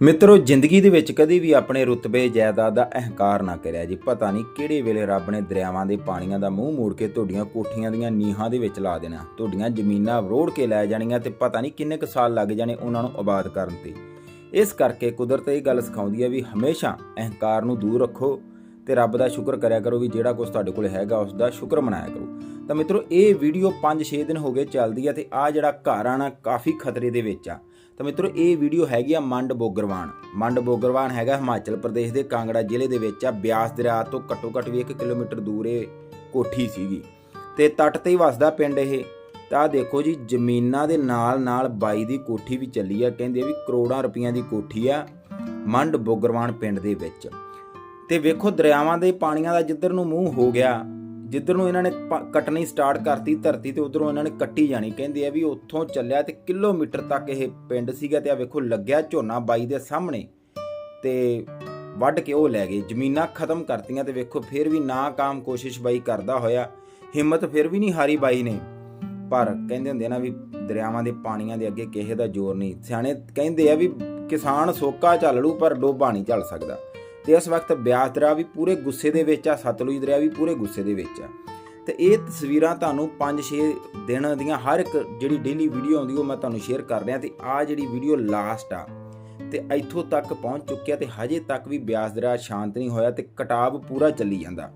ਮਿੱਤਰੋ, ਜ਼ਿੰਦਗੀ ਦੇ ਵਿੱਚ ਕਦੇ ਵੀ ਆਪਣੇ ਰੁਤਬੇ, ਜਾਇਦਾਦ ਦਾ ਅਹੰਕਾਰ ਨਾ ਕਰਿਆ ਜੀ। ਪਤਾ ਨਹੀਂ ਕਿਹੜੇ ਵੇਲੇ ਰੱਬ ਨੇ ਦਰਿਆਵਾਂ ਦੇ ਪਾਣੀਆਂ ਦਾ ਮੂੰਹ ਮੋੜ ਕੇ ਤੁਹਾਡੀਆਂ ਕੋਠੀਆਂ ਦੀਆਂ ਨੀਹਾਂ ਦੇ ਵਿੱਚ ਲਾ ਦੇਣਾ। ਤੁਹਾਡੀਆਂ ਜ਼ਮੀਨਾਂ ਰੋੜ ਕੇ ਲੈ ਜਾਣੀਆਂ ਤੇ ਪਤਾ ਨਹੀਂ ਕਿੰਨੇ ਕੁ ਸਾਲ ਲੱਗ ਜਾਣੇ ਉਹਨਾਂ ਨੂੰ ਆਬਾਦ ਕਰਨ ਤੇ। ਇਸ ਕਰਕੇ ਕੁਦਰਤ ਇਹ ਗੱਲ ਸਿਖਾਉਂਦੀ ਹੈ ਵੀ ਹਮੇਸ਼ਾ ਅਹੰਕਾਰ ਨੂੰ ਦੂਰ ਰੱਖੋ ਤੇ ਰੱਬ ਦਾ ਸ਼ੁਕਰ ਕਰਿਆ ਕਰੋ ਵੀ ਜਿਹੜਾ ਕੁਝ ਤੁਹਾਡੇ ਕੋਲ ਹੈਗਾ, ਉਸ ਦਾ ਸ਼ੁਕਰ ਮਨਾਇਆ ਕਰੋ। ਤਾਂ ਮਿੱਤਰੋ, ਇਹ ਵੀਡੀਓ 5-6 ਦਿਨ ਹੋ ਗਏ ਚੱਲਦੀ ਆ ਤੇ ਆ ਜਿਹੜਾ ਘਰ ਆਣਾ ਕਾਫੀ ਖਤਰੇ ਦੇ ਵਿੱਚ ਆ। ਤਾਂ ਮਿੱਤਰੋ, ਇਹ ਵੀਡੀਓ ਹੈਗੀ ਆ ਮੰਡ ਬੋਗਰਵਾਨ। ਮੰਡ ਬੋਗਰਵਾਨ ਹੈਗਾ ਹਿਮਾਚਲ ਪ੍ਰਦੇਸ਼ ਦੇ ਕਾਂਗੜਾ ਜ਼ਿਲ੍ਹੇ ਦੇ ਵਿੱਚ ਆ। ਬਿਆਸ ਦਰਿਆ ਤੋਂ ਘੱਟੋ ਘੱਟ ਵੀ 1 ਕਿਲੋਮੀਟਰ ਦੂਰ ਇਹ ਕੋਠੀ ਸੀਗੀ। ਤੇ ਤੱਟ ਤੇ ਹੀ ਵਸਦਾ ਪਿੰਡ ਇਹ। ਤਾਂ ਦੇਖੋ ਜੀ, ਜ਼ਮੀਨਾਂ ਦੇ ਨਾਲ ਨਾਲ ਬਾਈ ਦੀ ਕੋਠੀ ਵੀ ਚੱਲੀ ਆ। ਕਹਿੰਦੇ ਵੀ ਕਰੋੜਾਂ ਰੁਪਈਆਂ ਦੀ ਕੋਠੀ ਆ ਮੰਡ ਬੋਗਰਵਾਨ ਪਿੰਡ ਦੇ ਵਿੱਚ। ਤੇ ਵੇਖੋ, ਦਰਿਆਵਾਂ ਦੇ ਪਾਣੀਆਂ ਦਾ ਜਿੱਧਰ ਨੂੰ ਮੂੰਹ ਹੋ ਗਿਆ ਜਿੱਧਰ ਨੂੰ ਇਹਨਾਂ ਨੇ ਪ- ਕੱਟਣੀ ਸਟਾਰਟ ਕਰਤੀ ਧਰਤੀ ਤੇ ਉਧਰੋਂ ਇਹਨਾਂ ਨੇ ਕੱਟੀ ਜਾਣੀ। ਕਹਿੰਦੇ ਆ ਵੀ ਉੱਥੋਂ ਚੱਲਿਆ ਤੇ ਕਿਲੋਮੀਟਰ ਤੱਕ ਇਹ ਪਿੰਡ ਸੀਗਾ ਤੇ ਆ ਵੇਖੋ ਲੱਗਿਆ ਝੋਨਾ ਬਾਈ ਦੇ ਸਾਹਮਣੇ ਤੇ ਵੱਢ ਕੇ ਉਹ ਲੈ ਗਏ। ਜ਼ਮੀਨਾਂ ਖਤਮ ਕਰਤੀਆਂ ਤੇ ਵੇਖੋ ਫਿਰ ਵੀ ਨਾਕਾਮ ਕੋਸ਼ਿਸ਼ ਬਾਈ ਕਰਦਾ ਹੋਇਆ। ਹਿੰਮਤ ਫਿਰ ਵੀ ਨਹੀਂ ਹਾਰੀ ਬਾਈ ਨੇ। ਪਰ ਕਹਿੰਦੇ ਹੁੰਦੇ ਨਾ ਵੀ ਦਰਿਆਵਾਂ ਦੇ ਪਾਣੀਆਂ ਦੇ ਅੱਗੇ ਕਿਸੇ ਦਾ ਜ਼ੋਰ ਨਹੀਂ। ਸਿਆਣੇ ਕਹਿੰਦੇ ਆ ਵੀ ਕਿਸਾਨ ਸੋਕਾ ਝੱਲ ਲੂ ਪਰ ਡੋਬਾ ਨਹੀਂ ਝੱਲ ਸਕਦਾ। ਤੇ ਇਸ ਵਕਤ ਬਿਆਸ ਦਰਿਆ ਵੀ ਪੂਰੇ ਗੁੱਸੇ ਦੇ ਵਿੱਚ ਆ, ਸਤਲੁਜ ਦਰਿਆ ਵੀ ਪੂਰੇ ਗੁੱਸੇ ਦੇ ਵਿੱਚ ਆ। ਤੇ ਇਹ ਤਸਵੀਰਾਂ ਤੁਹਾਨੂੰ 5-6 ਦਿਨ ਦੀਆਂ ਹਰ ਇੱਕ ਜਿਹੜੀ ਡੇਲੀ ਵੀਡੀਓ ਆਉਂਦੀ, ਉਹ ਮੈਂ ਤੁਹਾਨੂੰ ਸ਼ੇਅਰ ਕਰ ਰਿਹਾ ਤੇ ਆ ਜਿਹੜੀ ਵੀਡੀਓ ਲਾਸਟ ਆ, ਤੇ ਇੱਥੋਂ ਤੱਕ ਪਹੁੰਚ ਚੁੱਕਿਆ ਤੇ ਹਜੇ ਤੱਕ ਵੀ ਬਿਆਸ ਦਰਿਆ ਸ਼ਾਂਤ ਨਹੀਂ ਹੋਇਆ ਤੇ ਕਟਾਵ ਪੂਰਾ ਚੱਲੀ ਜਾਂਦਾ।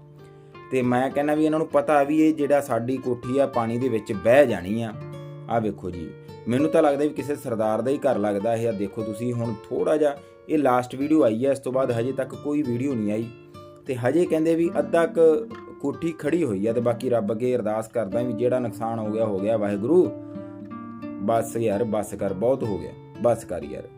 ਤੇ ਮੈਂ ਕਹਿੰਦਾ ਵੀ ਇਹਨਾਂ ਨੂੰ ਪਤਾ ਵੀ ਇਹ ਜਿਹੜਾ ਸਾਡੀ ਕੋਠੀ ਆ, ਪਾਣੀ ਦੇ ਵਿੱਚ ਬਹਿ ਜਾਣੀ ਆ। ਆ ਵੇਖੋ ਜੀ, ਮੈਨੂੰ ਤਾਂ ਲੱਗਦਾ ਵੀ ਕਿਸੇ ਸਰਦਾਰ ਦਾ ਹੀ ਘਰ ਲੱਗਦਾ ਇਹ ਆ ਦੇਖੋ ਤੁਸੀਂ ਹੁਣ ਥੋੜਾ ਜਿਹਾ, ਇਹ ਲਾਸਟ ਵੀਡੀਓ ਆਈ ਹੈ, ਇਸ ਤੋਂ ਬਾਅਦ ਹਜੇ ਤੱਕ ਕੋਈ ਵੀਡੀਓ ਨਹੀਂ ਆਈ। ਤੇ ਹਜੇ ਕਹਿੰਦੇ ਵੀ ਅੱਧਾ ਕ ਕੋਠੀ ਖੜੀ ਹੋਈ ਆ ਤੇ ਬਾਕੀ ਰੱਬ ਅੱਗੇ ਅਰਦਾਸ ਕਰਦਾ ਵੀ ਜਿਹੜਾ ਨੁਕਸਾਨ ਹੋ ਗਿਆ ਹੋ ਗਿਆ ਵਾਹਿਗੁਰੂ। ਬਸ ਯਾਰ, ਬਸ ਕਰ, ਬਹੁਤ ਹੋ ਗਿਆ। ਬਸ ਕਰ ਯਾਰ।